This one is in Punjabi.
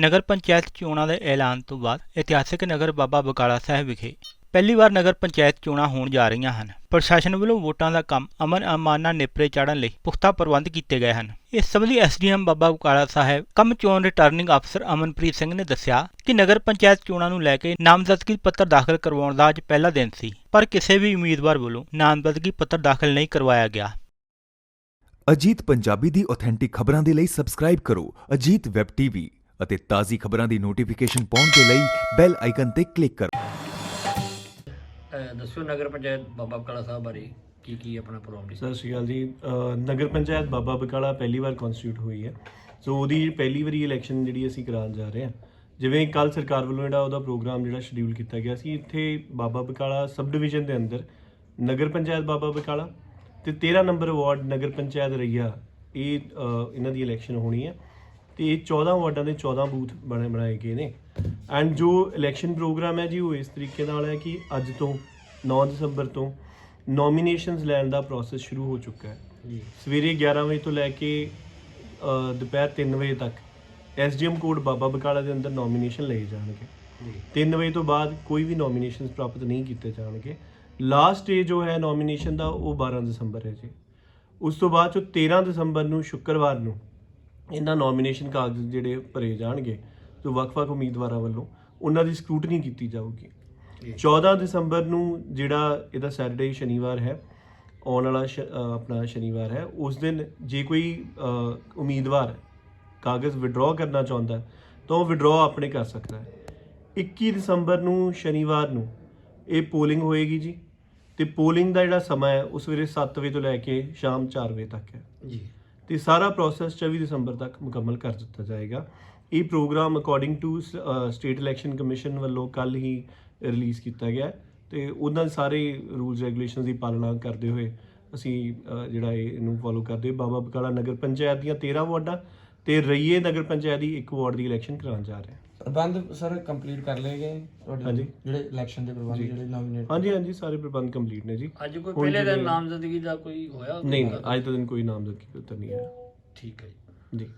ਨਗਰ ਪੰਚਾਇਤ ਚੋਣਾਂ ਦੇ ਐਲਾਨ ਤੋਂ ਬਾਅਦ ਇਤਿਹਾਸਿਕ ਨਗਰ ਬਾਬਾ ਬਕਾਲਾ ਸਾਹਿਬ ਵਿਖੇ ਪਹਿਲੀ ਵਾਰ ਨਗਰ ਪੰਚਾਇਤ ਚੋਣਾਂ ਹੋਣ ਜਾ ਰਹੀਆਂ ਹਨ। ਪ੍ਰਸ਼ਾਸਨ ਵੱਲੋਂ ਵੋਟਾਂ ਦਾ ਕੰਮ ਅਮਨ ਅਮਾਨ ਨਾਲ ਨੇਪਰੇ ਚਾੜਨ ਲਈ ਪੁਖਤਾ ਪ੍ਰਬੰਧ ਕੀਤੇ ਗਏ ਹਨ। ਇਸ ਸੰਬੰਧੀ ਐਸਡੀਐਮ ਬਾਬਾ ਬਕਾਲਾ ਸਾਹਿਬ, ਕੰਮ ਚੋਣ ਰਿਟਰਨਿੰਗ ਅਫਸਰ ਅਮਨਪ੍ਰੀਤ ਸਿੰਘ ਨੇ ਦੱਸਿਆ ਕਿ ਨਗਰ ਪੰਚਾਇਤ ਚੋਣਾਂ ਨੂੰ ਲੈ ਕੇ ਨਾਮਜ਼ਦਗੀ ਪੱਤਰ ਦਾਖਲ ਕਰਵਾਉਣ ਦਾ ਅੱਜ ਪਹਿਲਾ ਦਿਨ ਸੀ, ਪਰ ਕਿਸੇ ਵੀ ਉਮੀਦਵਾਰ ਵੱਲੋਂ ਨਾਮਜ਼ਦਗੀ ਪੱਤਰ ਦਾਖਲ ਨਹੀਂ ਕਰਵਾਇਆ ਗਿਆ। ਅਜੀਤ ਪੰਜਾਬੀ ਦੀ ਆਥੈਂਟਿਕ ਖਬਰਾਂ ਦੇ ਲਈ ਸਬਸਕ੍ਰਾਈਬ ਕਰੋ ਅਜੀਤ ਵੈਬ ਟੀਵੀ। ਅਤੇ ਤਾਜ਼ੀ ਖਬਰਾਂ ਦੀ ਨੋਟੀਫਿਕੇਸ਼ਨ ਪਾਉਣ ਦੇ ਲਈ ਬੈਲ ਆਈਕਨ ਤੇ ਕਲਿੱਕ ਕਰੋ। ਅਹ ਦੱਸਿਓ ਨਗਰ ਪੰਚਾਇਤ ਬਾਬਾ ਬਕਾਲਾ ਸਾਹਿਬ ਬਾਰੇ ਕੀ ਕੀ ਆਪਣਾ ਪ੍ਰੋਗਰਾਮ ਸਤਿ ਸ਼੍ਰੀ ਅਕਾਲ ਜੀ। ਨਗਰ ਪੰਚਾਇਤ ਬਾਬਾ ਬਕਾਲਾ ਪਹਿਲੀ ਵਾਰ ਕਨਸਟੀਟਿਊਟ ਹੋਈ ਹੈ। ਸੋ ਉਹਦੀ ਪਹਿਲੀ ਵਾਰੀ ਇਲੈਕਸ਼ਨ ਜਿਹੜੀ ਅਸੀਂ ਕਰਾਉਣ ਜਾ ਰਹੇ ਹਾਂ। ਜਿਵੇਂ ਕੱਲ ਸਰਕਾਰ ਵੱਲੋਂ ਜਿਹੜਾ ਉਹਦਾ ਪ੍ਰੋਗਰਾਮ ਜਿਹੜਾ ਸ਼ਡਿਊਲ ਕੀਤਾ ਗਿਆ ਸੀ ਇੱਥੇ ਬਾਬਾ ਬਕਾਲਾ ਸਬ ਡਿਵੀਜ਼ਨ ਦੇ ਅੰਦਰ ਨਗਰ ਪੰਚਾਇਤ ਬਾਬਾ ਬਕਾਲਾ ਤੇ 13 ਨੰਬਰ ਵਾਰਡ ਨਗਰ ਪੰਚਾਇਤ ਰਈਆ ਇਹ ਇਹਨਾਂ ਦੀ ਇਲੈਕਸ਼ਨ ਹੋਣੀ ਹੈ। ਤੇ ਇਹ 14 ਵਾਰਡਾਂ ਦੇ 14 ਬੂਥ ਬਣੇ ਬਣਾਏ ਗਏ ਨੇ। ਐਂਡ ਜੋ ਇਲੈਕਸ਼ਨ ਪ੍ਰੋਗਰਾਮ ਹੈ ਜੀ ਉਹ ਇਸ ਤਰੀਕੇ ਨਾਲ ਹੈ ਕਿ ਅੱਜ ਤੋਂ 9 ਦਸੰਬਰ ਤੋਂ ਨੋਮੀਨੇਸ਼ਨਸ ਲੈਣ ਦਾ ਪ੍ਰੋਸੈਸ ਸ਼ੁਰੂ ਹੋ ਚੁੱਕਾ ਹੈ। ਜੀ। ਸਵੇਰੇ 11 ਵਜੇ ਤੋਂ ਲੈ ਕੇ ਦੁਪਹਿਰ 3 ਵਜੇ ਤੱਕ ਐਸਡੀਐਮ ਕੋਡ ਬਾਬਾ ਬਕਾਲਾ ਦੇ ਅੰਦਰ ਨੋਮੀਨੇਸ਼ਨ ਲਏ ਜਾਣਗੇ। ਜੀ। 3 ਵਜੇ ਤੋਂ ਬਾਅਦ ਕੋਈ ਵੀ ਨੋਮੀਨੇਸ਼ਨਸ ਪ੍ਰਾਪਤ ਨਹੀਂ ਕੀਤੇ ਜਾਣਗੇ। ਲਾਸਟ ਡੇ ਜੋ ਹੈ ਨੋਮੀਨੇਸ਼ਨ ਦਾ ਉਹ 12 ਦਸੰਬਰ ਹੈ ਜੀ। ਉਸ ਤੋਂ ਬਾਅਦ ਚੋਂ 13 ਦਸੰਬਰ ਨੂੰ ਸ਼ੁੱਕਰਵਾਰ ਨੂੰ ਇਹਨਾਂ ਨੋਮੀਨੇਸ਼ਨ ਕਾਗਜ਼ ਜਿਹੜੇ ਭਰੇ ਜਾਣਗੇ ਜੋ ਵੱਖ-ਵੱਖ ਉਮੀਦਵਾਰਾਂ ਵੱਲੋਂ ਉਹਨਾਂ ਦੀ ਸਕਰੂਟਨੀ ਕੀਤੀ ਜਾਊਗੀ। ਜੀ 14 ਦਸੰਬਰ ਨੂੰ ਜਿਹੜਾ ਇਹਦਾ ਸੈਟਰਡੇ ਸ਼ਨੀਵਾਰ ਹੈ ਆਉਣ ਵਾਲਾ ਆਪਣਾ ਸ਼ਨੀਵਾਰ ਹੈ ਉਸ ਦਿਨ ਜੇ ਕੋਈ ਉਮੀਦਵਾਰ ਕਾਗਜ਼ ਵਿਡਰਾਅ ਕਰਨਾ ਚਾਹੁੰਦਾ ਤਾਂ ਉਹ ਵਿਡਰਾਅ ਆਪਣੇ ਕਰ ਸਕਦਾ ਹੈ। 21 ਦਸੰਬਰ ਨੂੰ ਸ਼ਨੀਵਾਰ ਨੂੰ ਇਹ ਪੋਲਿੰਗ ਹੋਏਗੀ ਜੀ ਤੇ ਪੋਲਿੰਗ ਦਾ ਜਿਹੜਾ ਸਮਾਂ ਹੈ ਉਸ ਵੇਲੇ 7 ਵਜੇ ਤੋਂ ਲੈ ਕੇ ਸ਼ਾਮ 4 ਵਜੇ ਤੱਕ ਹੈ। ਜੀ। ਤੇ ਸਾਰਾ ਪ੍ਰੋਸੈਸ 24 ਦਸੰਬਰ ਤੱਕ ਮੁਕੰਮਲ ਕਰ ਦਿੱਤਾ ਜਾਏਗਾ। ਇਹ program according to state election commission ਵੱਲੋਂ ਕੱਲ ਹੀ ਰਿਲੀਜ਼ ਕੀਤਾ ਗਿਆ ਹੈ ਤੇ ਉਹਨਾਂ ਸਾਰੇ ਰੂਲਸ ਰੈਗੂਲੇਸ਼ਨਸ ਦੀ ਪਾਲਣਾ ਕਰਦੇ ਹੋਏ ਅਸੀਂ ਜਿਹੜਾ ਇਹਨੂੰ ਫੋਲੋ ਕਰਦੇ ਹੋਏ ਬਾਬਾ ਬਕਾਲਾ ਨਗਰ ਪੰਚਾਇਤ ਦੀਆਂ 13 ਵਾਰਡਾਂ ਤੇ ਰਈਏ ਨਗਰ ਪੰਚਾਇਤ ਦੀ ਇੱਕ ਵਾਰਡ ਦੀ ਇਲੈਕਸ਼ਨ ਕਰਾਉਣ ਜਾ ਰਹੇ ਹਾਂ। ਪ੍ਰਬੰਧ ਸਰ ਕੰਪਲੀਟ ਕਰ ਲਏ ਗਏ ਤੁਹਾਡੇ ਹਾਂਜੀ। ਜਿਹੜੇ ਇਲੈਕਸ਼ਨ ਦੇ ਪ੍ਰਬੰਧ। ਜਿਹੜੇ ਨੋਮੀਨੇਟ ਹਾਂਜੀ ਹਾਂਜੀ ਸਾਰੇ ਪ੍ਰਬੰਧ ਕੰਪਲੀਟ ਨੇ ਜੀ। ਅੱਜ ਕੋਈ ਪਹਿਲੇ ਦਿਨ ਨਾਮਜ਼ਦਗੀ ਦਾ ਕੋਈ ਹੋਇਆ? ਨਹੀਂ ਨਹੀਂ ਅੱਜ ਤੋਂ ਦਿਨ ਕੋਈ ਨਾਮਜ਼ਦਗੀ ਪੱਤਰ ਨਹੀਂ ਹੈ ਠੀਕ ਹੈ ਜੀ। ਜੀ।